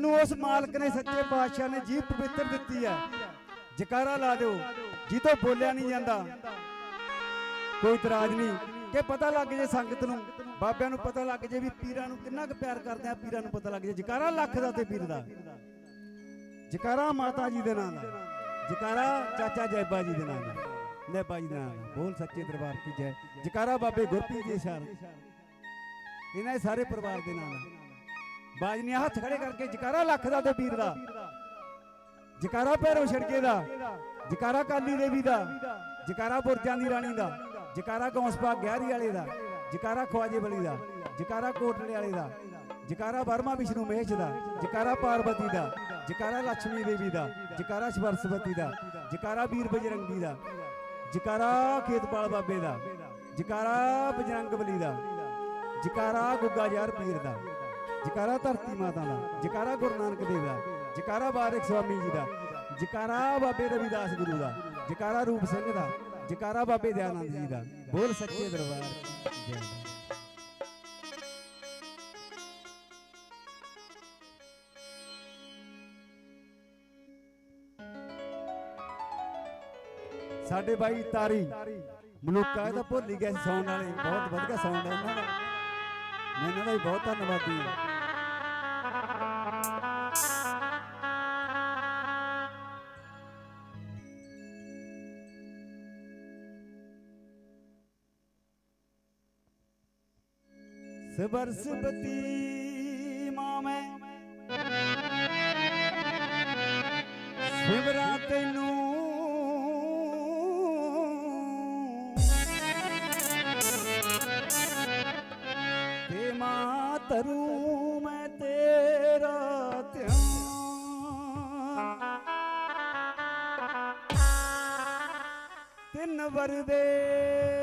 ਨੂੰ ਉਸ ਮਾਲਕ ਨੇ ਸੱਚੇ ਪਾਤਸ਼ਾਹ ਨੇ ਜੀਭ ਪਵਿੱਤਰ ਦਿੱਤੀ ਹੈ। ਜਕਾਰਾ ਲਾ ਦਿਓ। ਜੀ ਬੋਲਿਆ ਨਹੀਂ ਜਾਂਦਾ। ਕੋਈ ਇਤਰਾਜ਼ ਨਹੀਂ। ਕਿ ਪਤਾ ਲੱਗ ਜੇ ਸੰਗਤ ਨੂੰ, ਬਾਬਿਆਂ ਨੂੰ ਪਤਾ ਲੱਗ ਜੇ ਵੀ ਪੀਰਾਂ ਨੂੰ ਕਿੰਨਾ ਕੁ ਪਿਆਰ ਕਰਦੇ ਆ, ਪੀਰਾਂ ਨੂੰ ਪਤਾ ਲੱਗ ਜੇ। ਜਕਾਰਾ ਲੱਖ ਦਾ ਤੇ ਪੀਰ ਦਾ। ਜਕਾਰਾ ਮਾਤਾ ਜੀ ਦੇ ਨਾਂ ਦਾ। ਜਕਾਰਾ ਚਾਚਾ ਜੈਬਾ ਜੀ ਦੇ ਨਾਂ ਦਾ। ਨੈਬਾ ਜੀ ਦੇ ਨਾਂ ਦਾ। ਬੋਲ ਸੱਚੇ ਦਰਬਾਰ ਕੀ ਜੈ। ਜਕਾਰਾ ਬਾਬੇ ਗੁਰਪ੍ਰੀਤ ਜੀ ਸ਼ਾਨ। ਇਹਨਾਂ ਸਾਰੇ ਪਰਿਵਾਰ ਦੇ ਨਾਂ ਦਾ। ਬਾਜਨੀਆਂ ਹੱਥ ਖੜੇ ਕਰਕੇ ਜਕਾਰਾ ਲੱਖ ਦਾ ਤੇ ਪੀਰ ਦਾ ਜਕਾਰਾ ਭੈਰੋ ਛੜਕੇ ਦਾ ਜਕਾਰਾ ਕਾਲੀ ਦੇਵੀ ਦਾ ਜਕਾਰਾ ਬੁਰਜਾਂ ਦੀ ਰਾਣੀ ਦਾ ਜਕਾਰਾ ਗੌਂਸਪਾ ਗਹਿਰੀ ਵਾਲੇ ਦਾ ਜਕਾਰਾ ਖਵਾਜੇ ਬਲੀ ਦਾ ਜਕਾਰਾ ਕੋਟਲੇ ਵਾਲੇ ਦਾ ਜਕਾਰਾ ਵਰਮਾ ਵਿਸ਼ਨੂੰ ਮਹੇਸ਼ ਦਾ ਜਕਾਰਾ ਪਾਰਵਤੀ ਦਾ ਜਕਾਰਾ ਲక్ష్ਮੀ ਦੇਵੀ ਦਾ ਜਕਾਰਾ ਸਰਸਵਤੀ ਦਾ ਜਕਾਰਾ ਵੀਰ ਬਜਰੰਗੀ ਦਾ ਜਕਾਰਾ ਖੇਤਪਾਲ ਬਾਬੇ ਦਾ ਜਕਾਰਾ ਬਜਰੰਗ ਬਲੀ ਦਾ ਜਕਾਰਾ ਗੁੱਗਾ ਯਾਰ ਪੀਰ ਦਾ ਜਕਾਰਾ ਧਰਤੀ ਮਾਤਾ ਦਾ, ਜਕਾਰਾ ਗੁਰੂ ਨਾਨਕ ਦੇਵ ਦਾ, ਜਕਾਰਾ ਬਾਰਕ ਸਵਾਮੀ ਜੀ ਦਾ, ਜਕਾਰਾ ਬਾਬੇ ਰਵਿਦਾਸ ਗੁਰੂ ਦਾ, ਜਕਾਰਾ ਰੂਪ ਸਿੰਘ ਦਾ, ਜਕਾਰਾ ਬਾਬੇ ਦਿਆਨੰਦ ਜੀ ਦਾ, ਬੋਲ ਸੱਚੇ ਦਰਬਾਰ ਜੈ ਸਾਡੇ ਬਾਈ ਤਾਰੀ ਮਲੂਕਾ ਇਹ ਤਾਂ ਭੁੱਲ ਹੀ ਗਏ ਸੀ ਵਾਲੇ, ਬਹੁਤ ਵਧੀਆ ਸਾਊਂਡ ਹੈ ਇਹਨਾਂ ਦਾ ਮੈਂ ਇਹਨਾਂ ਦਾ ਵੀ ਬਹੁਤ ਧੰਨਵਾਦੀ ਹਾਂ। ਸਬਰਸਬਤੀ ਮਾਂ ਮੈਂ ਸਿਮਰਾਂ ਤੈਨੂੰ। ਤੇ ਮਾਂ ਤਰੂ ਮੈਂ ਤੇਰਾ ਧਿਆਨ। ਤਿੰਨ ਵਰਦੇ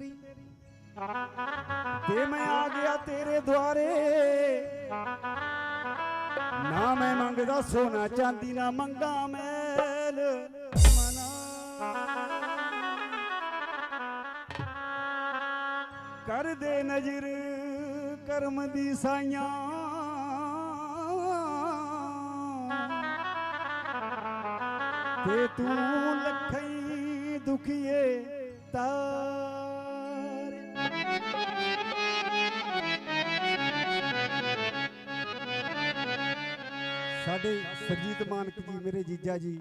ਤੇਰੀ। ਤੇ ਮੈਂ ਆ ਗਿਆ ਤੇਰੇ ਦੁਆਰੇ, ਨਾ ਮੈਂ ਮੰਗਦਾ ਸੋਨਾ ਚਾਂਦੀ, ਨਾ ਮੰਗਾ ਮੈਲ ਮਨਾ। ਕਰ ਦੇ ਨਜ਼ਰ ਕਰਮ ਦੀ ਸਾਈਆਂ। ਤੇ ਤੂੰ ਲਖਈ ਦੁਖੀਏ ਤਾ ਸਾਡੇ ਸਰਜੀਤ ਮਾਨਕ ਜੀ, ਮੇਰੇ ਜੀਜਾ ਜੀ,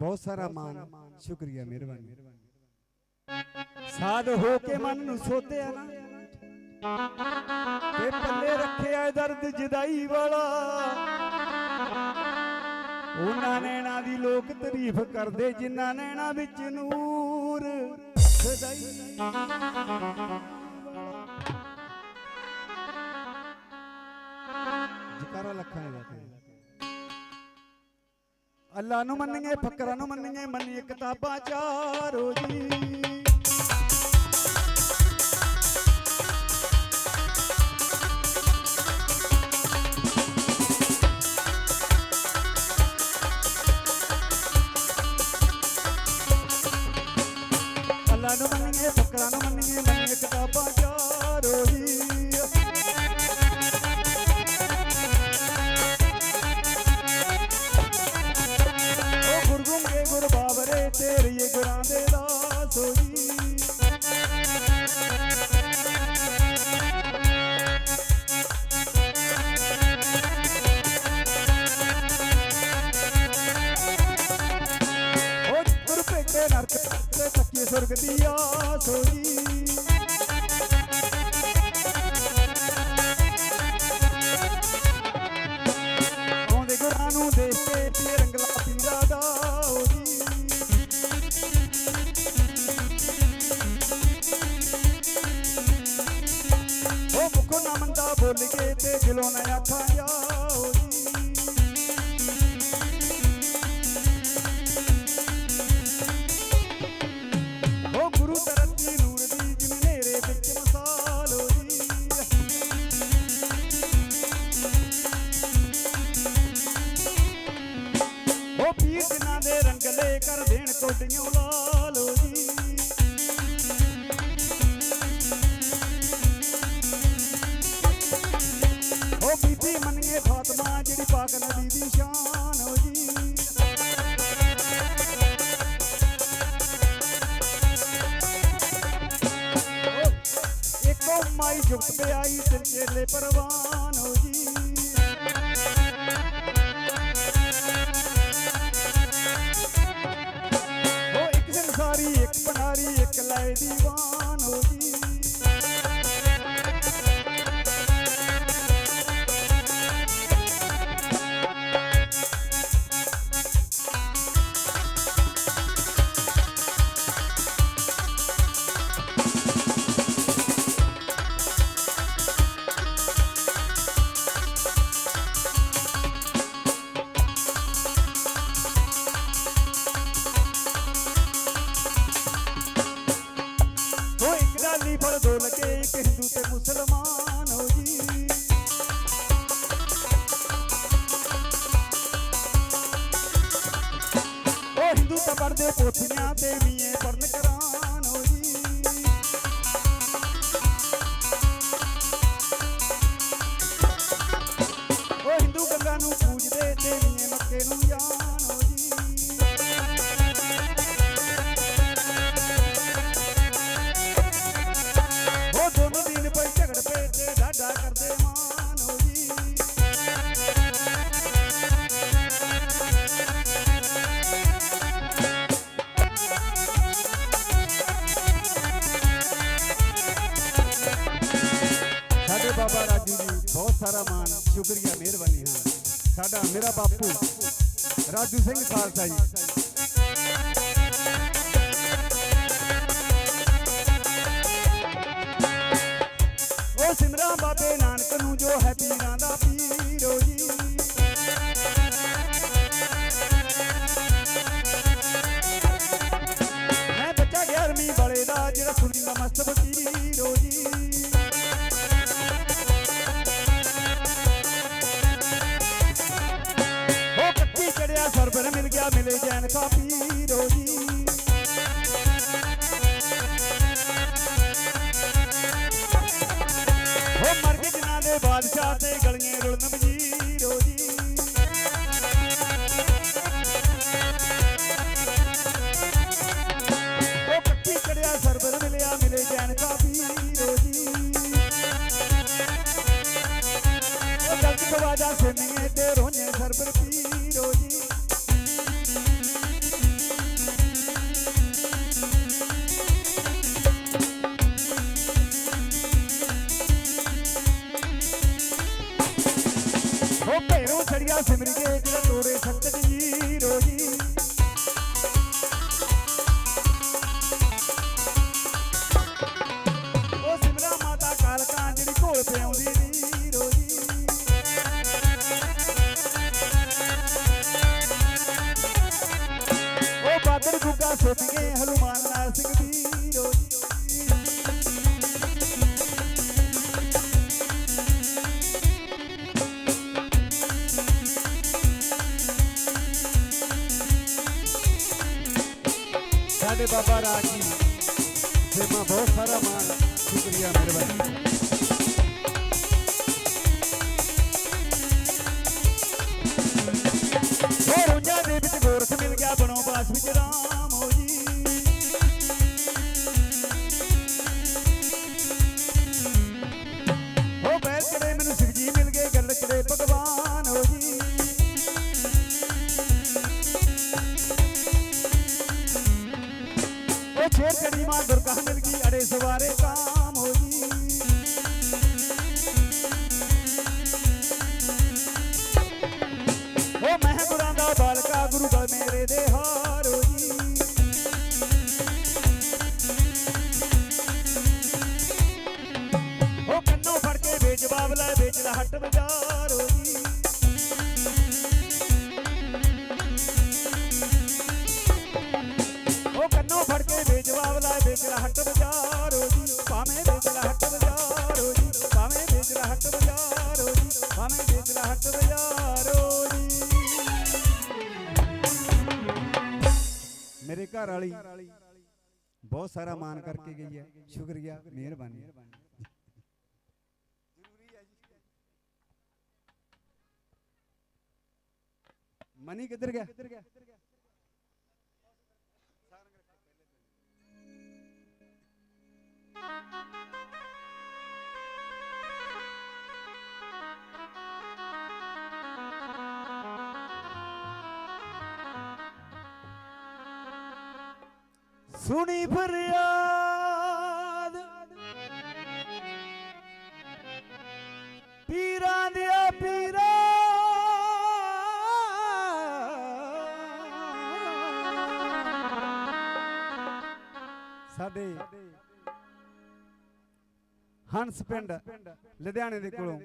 ਬਹੁਤ ਸਾਰਾ ਮਾਨ, ਸ਼ੁਕਰੀਆ, ਮਿਹਰਬਾਨੀ। ਸਾਧ ਹੋ ਕੇ ਮਨ ਨੂੰ ਸੋਧਿਆ ਨਾ। ਤੇ ਪੱਲੇ ਰੱਖਿਆ ਦਰਦ ਜੁਦਾਈ ਵਾਲਾ। ਉਹਨਾਂ ਨੈਣਾ ਦੀ ਲੋਕ ਤਾਰੀਫ ਕਰਦੇ, ਜਿਨ੍ਹਾਂ ਨੈਣਾ ਵਿੱਚ ਨੂਰ ਸਦਾਈ ਜਕਾਰਾ ਲੱਖਾਂ ਦਾ ਤੇ ਅੱਲਾ ਨੂੰ ਮੰਨੀਏ, ਫਕਰਾਂ ਨੂੰ ਮੰਨੀਏ ਮੰਨੀਏ ਕਿਤਾਬਾਂ ਚਾਰੋ ਜੀ। ਅੱਲਾ ਨੂੰ ਮੰਨੀਏ, ਫਕਰਾਂ ਨੂੰ ਮੰਨੀਏ ਮੰਨੀਏ ਕਿਤਾਬਾਂ ਚਾਰੋ ਜੀ। ਗੁਰ ਬਾਬਰੇ ਤੇਰੀਏ ਗੁਰਾਂ ਦੇ ਦਾਸ ਹੋਈ ਨਰਕ ਤੇ ਸੱਚੇ ਸੁਰਗ ਦੀ ਆਸ ਹੋਈ ਕੇ ਤੇ ਪਾਕ ਨਬੀ ਦੀ ਸ਼ਾਨ ਹੋ ਜੀ। ਇੱਕੋ ਮਾਈ ਜੁਗਤ ਤੇ ਆਈ ਤੇ ਚੇਲੇ ਪਰਵਾਨ ਹੋ ਜੀ। ਉਹ ਇੱਕ ਸੰਸਾਰੀ, ਇੱਕ ਬਨਾਰੀ ਇੱਕ ਲੈ ਦੀਵਾਨ ਹੋ ਜੀ। ਮੀਏ ਨੂੰ ਜਾਣ ਜੀ ਉਹ ਦੋਨੋਂ ਦਿਨ ਪਈ ਝਗੜ ਪਏ ਤੇ ਡਾਡਾ ਕਰਦੇ ਮਾਨ ਜੀ ਸਾਡੇ ਬਾਬਾ ਰਾਜੂ ਜੀ, ਬਹੁਤ ਸਾਰਾ ਮਾਨ, ਸ਼ੁਕਰੀਆ, ਮਿਹਰਬਾਨੀ ਹਾਂ ਸਾਡਾ ਮੇਰਾ ਬਾਪੂ ਰਾਜੂ ਸਿੰਘ ਖਾਲਸਾ ਜੀ। ਉਹ ਸਿਮਰਾ ਬਾਬੇ ਨਾਨਕ ਨੂੰ ਜੋ ਹੈ ਪੀਰਾਂ ਦਾ ਪੀਰੋ ਜੀ। ਮੈਂ ਬੱਚਾ 11ਵੀਂ ਵਾਲੇ ਦਾ, ਜਿਹੜਾ ਸੁਣੀ ਦਾ ਮਸਤ ਫਕੀਰੋ ਜੀ। ਚੜਿਆ ਸਰਬਰ ਮਿਲ ਗਿਆ ਮਿਲੇ ਜੈਨ ਕਾ ਪੀਰੋ ਜੀ ਹੋ ਮਰ ਗਏ ਜਿਨ੍ਹਾਂ ਦੇ ਬਾਦਸ਼ਾਹ ਤੇ ਗਲੀਆਂ ਰੁਲਨ ਵਜ਼ੀਰੋ ਜੀ ਉਹ ਕੱਤੀ ਚੜਿਆ ਸਰਬਰ ਮਿਲਿਆ ਮਿਲੇ ਜੈਨ ਕਾ ਪੀਰੋ ਜੀ ਉਹ ਗਲਤ ਖਵਾਜਾ ਸੁਣੀਏ ਤੇ ਰੋਣੇ ਸਰਬਰ ਬਾਦਰ ਗੁੱਗਾ ਸੋਧੀਏ ਹਨੂਮਾਨ ਲਾਲ ਸਿੰਘ ਵੀਰੋ ਜੀ ਸਾਡੇ ਬਾਬਾ ਰਾਜ ਜੀ ਸੇਮਾ ਬਹੁਤ ਸਾਰਾ ਮਾਨ ਸ਼ੁਕਰੀਆ ਮਿਹਰਬਾਨੀ ਹੋਰ ਉਹਨਾਂ ਦੇ ਵਿੱਚ ਗੋਰਖ ਉਹ ਛੇਰ ਬਾਜ਼ਾਰੋ ਜੀ ਭਾਵੇਂ ਵੇਚ ਦਾ ਹੱਟ ਬਾਜ਼ਾਰੋ ਜੀ ਮੇਰੇ ਘਰ ਵਾਲੀ ਬਹੁਤ ਸਾਰਾ ਮਾਨ ਕਰਕੇ ਗਈ ਹੈ ਸ਼ੁਕਰੀਆ ਸੁਣੀ ਫਰਿਆਦ। ਪੀਰਾਂ ਦੇ ਪੀਰਾਂ। ਸਾਡੇ ਹੰਸ ਪਿੰਡ ਲੁਧਿਆਣੇ ਦੇ ਕੋਲੋਂ।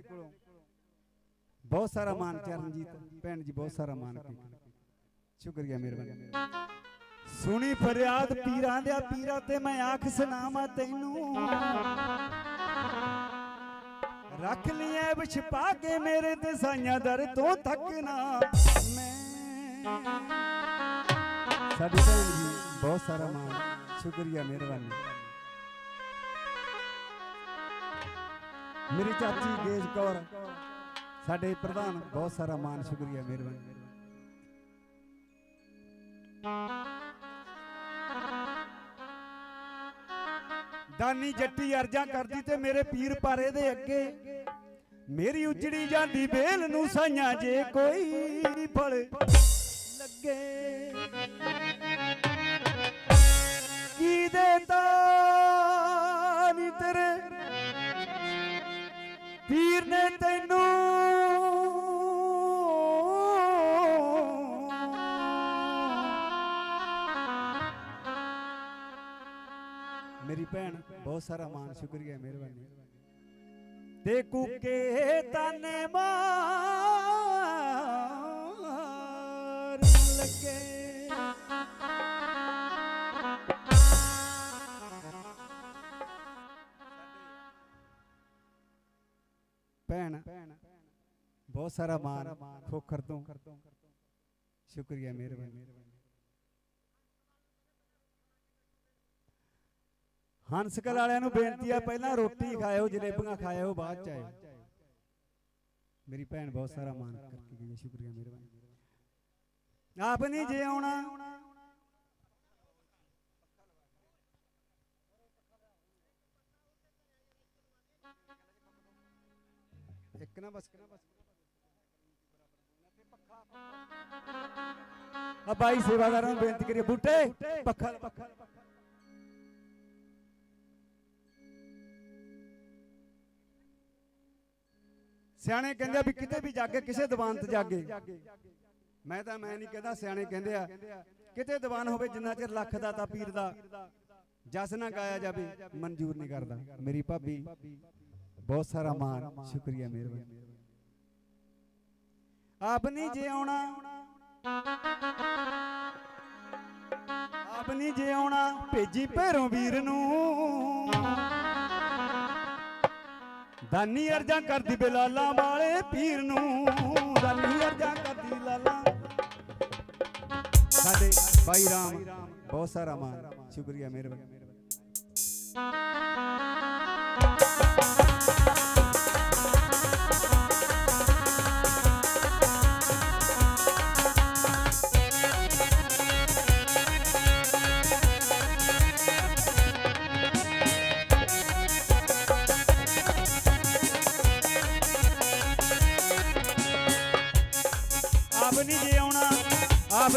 ਬਹੁਤ ਸਾਰਾ ਮਾਨ ਚਰਨਜੀਤ ਭੈਣ ਜੀ ਬਹੁਤ ਸਾਰਾ ਮਾਨ ਕੀਤਾ। ਸ਼ੁਕਰੀਆ ਮਿਹਰਬਾਨੀ। ਸੁਣੀ ਫਰਿਆਦ ਪੀਰਾਂ ਦਿਆ ਪੀਰਾਂ ਤੇ ਮੈਂ ਆਖ ਸੁਣਾਵਾਂ ਤੈਨੂੰ। ਰੱਖ ਲਿਐ ਵਿਛਪਾ ਕੇ ਮੇਰੇ ਤੇ ਸਾਈਆਂ ਦਰ ਤੋਂ ਥੱਕਣਾ ਮੈਂ ਸਾਡੀ ਭੈਣ ਜੀ ਬਹੁਤ ਸਾਰਾ ਮਾਣ। ਸ਼ੁਕਰੀਆ ਮਿਹਰਬਾਨੀ। ਮੇਰੀ ਚਾਚੀ ਗੇਜ ਕੌਰ। ਸਾਡੇ ਪ੍ਰਧਾਨ, ਬਹੁਤ ਸਾਰਾ ਮਾਨ ਸ਼ੁਕਰੀਆ, ਮਿਹਰਬਾਨੀ। ਦਾਨੀ ਜੱਟੀ ਅਰਜਾਂ ਕਰਦੀ ਤੇ ਮੇਰੇ ਪੀਰ ਪਾਰੇ ਦੇ ਅੱਗੇ। ਮੇਰੀ ਉਜੜੀ ਜਾਂਦੀ ਬੇਲ ਨੂੰ ਸਾਈਆਂ ਜੇ ਕੋਈ ਫਲ ਲੱਗੇ। ਕੀ ਦੇਤਾ ਨੀ ਤੇਰੇ? ਪੀਰ ਨੇ ਤੈਨੂੰ ਭੈਣ ਬਹੁਤ ਸਾਰਾ ਮਾਨ ਸ਼ੁਕਰੀਆ ਮਿਹਰਬਾਨੀ। ਤੇ ਕੁਕੇ ਤਾਨੇ ਮਾਰ ਲੱਗੇ। ਭੈਣ ਬਹੁਤ ਸਾਰਾ ਮਾਨ ਖੋਖਰ ਤੋਂ। ਸ਼ੁਕਰੀਆ ਮਿਹਰਬਾਨੀ। ਹੰਸਕਲ ਵਾਲਿਆਂ ਨੂੰ ਬੇਨਤੀ ਆ, ਪਹਿਲਾਂ ਰੋਟੀ ਖਾਇਓ, ਜਲੇਬੀਆਂ ਖਾਇਓ, ਬਾਅਦ ਚ ਆਇਓ। ਮੇਰੀ ਭੈਣ ਬਹੁਤ ਸਾਰਾ ਮਾਨ ਕਰਕੇ ਗਈ ਸ਼ੁਕਰੀਆ ਮਿਹਰਬਾਨੀ। ਆਪ ਨਹੀਂ ਜੇ ਆਉਣਾ। ਇੱਕ ਨਾ ਬਸ। ਆ ਬਾਈ ਸੇਵਾਦਾਰਾਂ ਨੂੰ ਬੇਨਤੀ ਕਰੀਏ, ਬੂਟੇ ਪੱਖਾ ਪੱਖਾ ਸਿਆਣੇ ਕਹਿੰਦੇ ਆ ਵੀ ਕਿਤੇ ਵੀ ਜਾਗੇ ਕਿਸੇ ਦੀਵਾਨ ਤੇ ਜਾਗੇ। ਮੈਂ ਤਾਂ, ਮੈਂ ਨਹੀਂ ਕਹਿੰਦਾ ਸਿਆਣੇ ਕਹਿੰਦੇ ਆ, ਕਿਤੇ ਦੀਵਾਨ ਹੋਵੇ ਜਿੰਨਾ ਚਿਰ ਲੱਖ ਦਾ ਤਾਂ ਪੀਰ ਦਾ। ਜਸ ਨਾ ਗਾਇਆ ਜਾਵੇ, ਮਨਜ਼ੂਰ ਨਹੀਂ ਕਰਦਾ। ਮੇਰੀ ਭਾਬੀ, ਬਹੁਤ ਸਾਰਾ ਮਾਣ, ਸ਼ੁਕਰੀਆ ਮਿਹਰਬਾਨੀ। ਆਪ ਨਹੀਂ ਜੇ ਆਉਣਾ। ਆਪ ਨਹੀਂ ਜੇ ਆਉਣਾ, ਭੇਜੀ ਭੈਰੋਂ ਵੀਰ ਨੂੰ। ਦਾਨੀ ਅਰਜਾਂ ਕਰਦੀ ਬਲਾਲਾਂ ਵਾਲੇ ਪੀਰ ਨੂੰ, ਦਾਨੀ ਅਰਜਾਂ ਕਰਦੀ ਲਾਲਾਂ। ਸਾਡੇ ਭਾਈ ਰਾਮ, ਬਹੁਤ ਸਾਰਾ ਮਾਨ, ਸ਼ੁਕਰੀਆ, ਮਿਹਰਬਾਨੀ।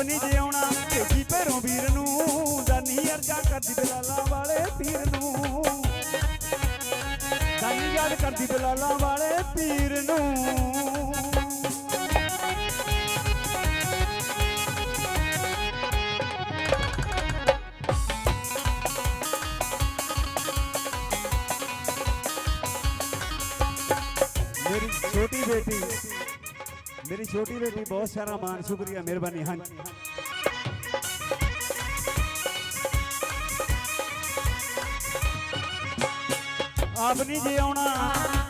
ਨਹੀਂ ਜੇ ਆਉਣਾ ਭੇਜੀ ਭੈਰੋਂ ਵੀਰ ਨੂੰ, ਦਾਨੀ ਅਰਜਾਂ ਕਰਦੀ ਬਲਾਲਾਂ ਵਾਲੇ ਪੀਰ ਨੂੰ। ਦਾਨੀ ਯਾਦ ਕਰਦੀ ਬਲਾਲਾਂ ਵਾਲੇ ਪੀਰ ਨੂੰ। ਮੇਰੀ ਛੋਟੀ ਬੇਟੀ ਮੇਰੀ ਛੋਟੀ ਬੇਟੀ, ਬਹੁਤ ਸਾਰਾ ਮਾਨ ਸ਼ੁਕਰੀਆ, ਮਿਹਰਬਾਨੀ, ਹਾਂਜੀ। ਆਪ ਨਹੀਂ ਜੇ ਆਉਣਾ,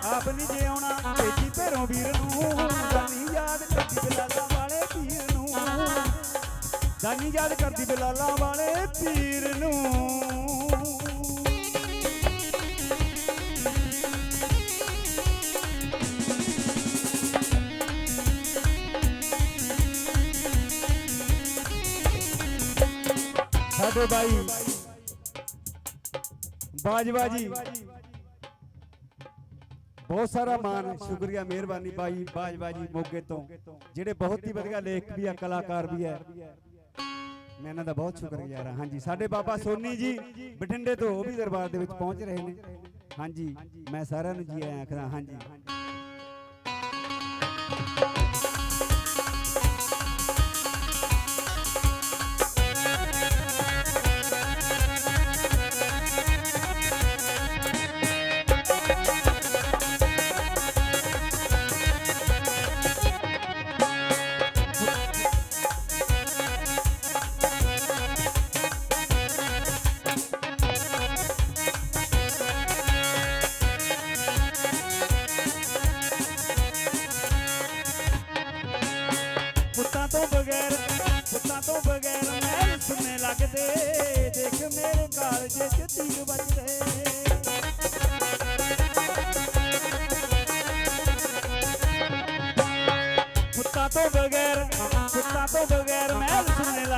ਆਪ ਨਹੀਂ ਜੇ ਆਉਣਾ ਭੇਜੀ ਭੈਰੋਂ ਵੀਰ ਨੂੰ ਦਾਨੀ ਯਾਦ ਕਰਦੀ ਬਲਾਲਾ ਵਾਲੇ ਪੀਰ ਨੂੰ। ਦਾਨੀ ਯਾਦ ਕਰਦੀ ਬਲਾਲਾ ਵਾਲੇ ਪੀਰ ਨੂੰ। ਸਾਡੇ ਬਾਈ। ਬਾਜਵਾ ਜੀ ਬਹੁਤ ਸਾਰਾ ਮਾਣ ਸ਼ੁਕਰੀਆ ਮਿਹਰਬਾਨੀ ਬਾਈ ਬਾਜਵਾ ਜੀ ਮੋਗੇ ਤੋਂ। ਜਿਹੜੇ ਬਹੁਤ ਹੀ ਵਧੀਆ ਲੇਖਕ ਵੀ ਆ ਕਲਾਕਾਰ ਵੀ ਹੈ ਮੈਂ ਇਹਨਾਂ ਦਾ ਬਹੁਤ ਸ਼ੁਕਰਗੁਜ਼ਾਰ ਹਾਂ। ਹਾਂਜੀ ਸਾਡੇ ਬਾਬਾ ਸੋਨੀ ਜੀ ਬਠਿੰਡੇ ਤੋਂ ਉਹ ਵੀ ਦਰਬਾਰ ਦੇ ਵਿੱਚ ਪਹੁੰਚ ਰਹੇ ਨੇ। ਹਾਂਜੀ ਮੈਂ ਸਾਰਿਆਂ ਨੂੰ ਜੀ ਆਇਆਂ ਆਖਦਾ ਹਾਂਜੀ।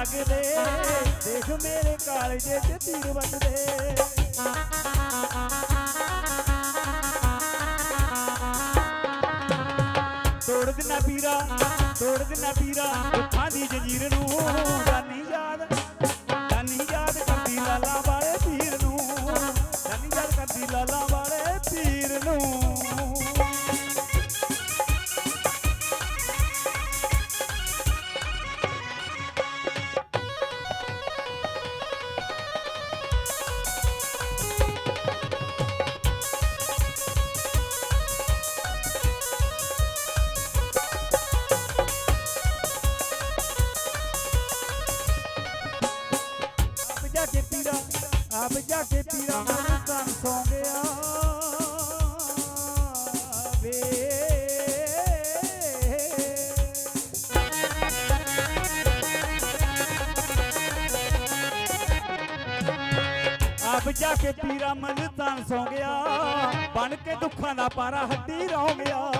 ਲੱਗਦੇ। ਦੇਖ ਮੇਰੇ ਕਾਲਜੇ ਚ ਤੀਰ ਵੱਜਦੇ ਤੋੜ ਦਿਨਾ ਪੀਰਾ, ਤੋੜ ਦਿਨਾ ਪੀਰਾ ਦੁੱਖਾਂ ਦੀ ਜੰਜੀਰ ਨੂੰ ਜਾਨੀ ਆਪ ਜਾ ਕੇ ਪੀਰਾ ਮਨ ਤਾਂ ਸੌਂ ਗਿਆ ਵੇ ਆਪ ਜਾ ਕੇ ਪੀਰਾ ਮਨ ਤਾਂ ਸੌਂ ਗਿਆ ਬਣ ਕੇ ਦੁੱਖਾਂ ਦਾ ਪਾਰਾ ਹੱਡੀ ਰੌ ਗਿਆ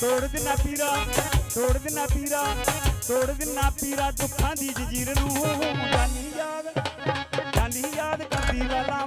ਤੋੜ ਦਿਨਾ ਪੀਰਾ ਤੋੜ ਦਿਨਾ ਪੀਰਾ, ਤੋੜ ਦਿਨਾ ਪੀਰਾ, ਦੁੱਖਾਂ ਦੀ ਜੰਜੀਰ ਨੂੰ ਜਾਨੀ ਯਾਦ ਜਾਨੀ ਯਾਦ ਕਰਦੀ ਲਾਲਾ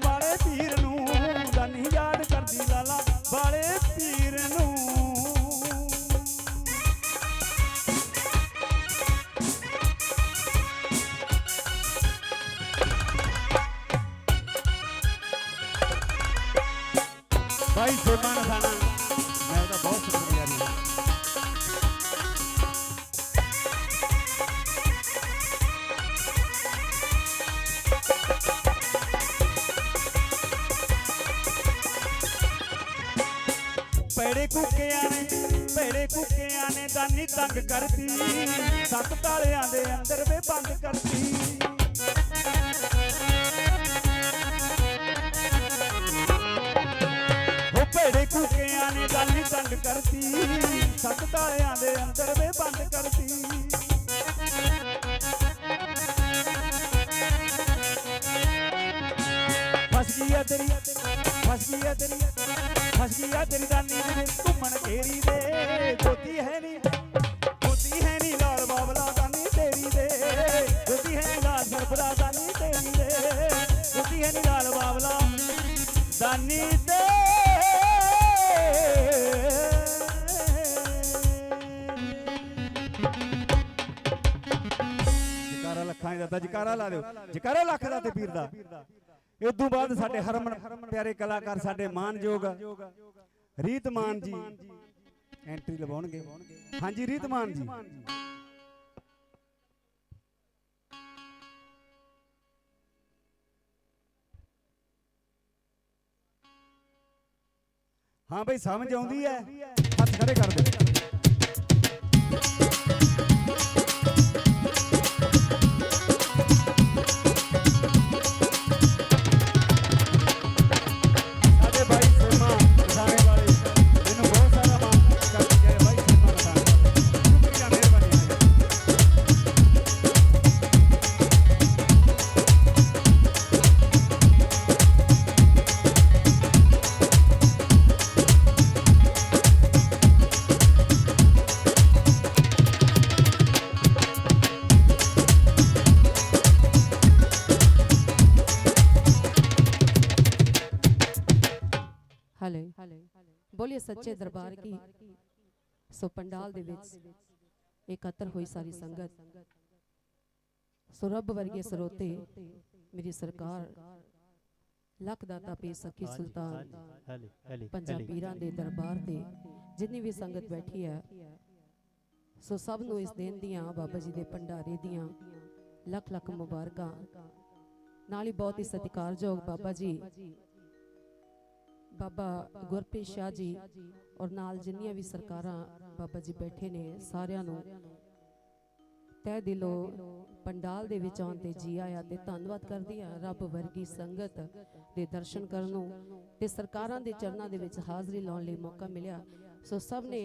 ਦੇ ਅੰਦਰ ਵੇ ਬੰਦ ਕਰਤੀ। ਉਹ ਭੇੜੇ ਕੁੱਕਿਆਂ ਨੇ ਗੱਲ ਤੰਗ ਕਰਤੀ। ਸੱਤ ਦੇ ਅੰਦਰ ਵੇ ਬੰਦ ਕਰਤੀ। ਫਸ ਗਈ ਆ ਤੇਰੀ, ਫਸ ਗਈ ਆ ਤੇਰੀ, ਫਸ ਗਈ ਆ ਤੇਰੀ ਦਾਨੀ ਦੇ ਘੁੰਮਣ ਘੇਰੀ ਦੇ। ਜੋਤੀ ਹੈ ਨਹੀਂ ਜੋਤੀ ਹੈ ਨਹੀਂ ਲਾਲ ਹੈ ਨਹੀਂ ਲਾਲ ਬਾਬਲਾ ਦਾਨੀ ਤੇ ਜਕਾਰਾ ਲੱਖਾਂ ਦਾ ਤਾਂ ਜਕਾਰਾ ਲਾ ਦਿਓ। ਜਕਾਰਾ ਲੱਖ ਦਾ ਤੇ ਪੀਰ ਦਾ। ਇਸ ਤੋਂ ਬਾਅਦ ਸਾਡੇ ਹਰਮਨ ਪਿਆਰੇ ਕਲਾਕਾਰ ਸਾਡੇ ਮਾਨਯੋਗ ਰੀਤਮਾਨ ਜੀ। ਐਂਟਰੀ ਲਵਾਉਣਗੇ। ਹਾਂਜੀ ਰੀਤਮਾਨ ਜੀ। ਹਾਂ ਬਈ ਸਮਝ ਆਉਂਦੀ ਹੈ। ਹੱਥ ਖੜੇ ਕਰ ਦੇ। ਸੋ ਪੰਡਾਲ ਦੇ ਵਿੱਚ ਇਕੱਤਰ ਹੋਈ ਸਾਰੀ ਸੰਗਤ ਸੋ ਰੱਬ ਵਰਗੇ ਸਰੋਤੇ ਮੇਰੀ ਸਰਕਾਰ ਲੱਖ ਦਾਤਾ ਪੀ ਸਖੀ ਹਾਂਜੀ, ਸੁਲਤਾਨ ਹਾਂਜੀ, ਹਲੇ ਹਲੇ ਪੰਜਾਂ ਹਲੇ। ਪੀਰਾਂ ਦੇ ਦਰਬਾਰ ਤੇ ਜਿੰਨੀ ਵੀ ਸੰਗਤ ਬੈਠੀ ਹੈ ਸੋ ਸਭ ਨੂੰ ਇਸ ਦਿਨ ਦੀਆਂ ਬਾਬਾ ਜੀ ਦੇ ਭੰਡਾਰੇ ਦੀਆਂ ਲੱਖ ਲੱਖ ਮੁਬਾਰਕਾਂ ਨਾਲ ਹੀ ਬਹੁਤ ਹੀ ਸਤਿਕਾਰਯੋਗ ਬਾਬਾ ਜੀ ਬਾਬਾ ਗੁਰਪ੍ਰੀਤ ਸ਼ਾਹ ਜੀ ਔਰ ਨਾਲ ਜਿੰਨੀਆਂ ਵੀ ਸਰਕਾਰਾਂ ਬਾਬਾ ਜੀ ਬੈਠੇ ਨੇ ਸਾਰਿਆਂ ਨੂੰ। ਤਹਿ ਦਿਲੋਂ ਪੰਡਾਲ ਦੇ ਵਿੱਚ ਆਉਣ ਤੇ ਜੀ ਆਇਆ ਤੇ ਧੰਨਵਾਦ ਕਰਦੀ ਆ ਰੱਬ ਵਰਗੀ ਸੰਗਤ ਦੇ ਦਰਸ਼ਨ ਕਰਨ ਨੂੰ ਤੇ ਸਰਕਾਰਾਂ ਦੇ ਚਰਨਾਂ ਦੇ ਵਿੱਚ ਹਾਜ਼ਰੀ ਲਾਉਣ ਲਈ ਮੌਕਾ ਮਿਲਿਆ। ਸੋ ਸਭ ਨੇ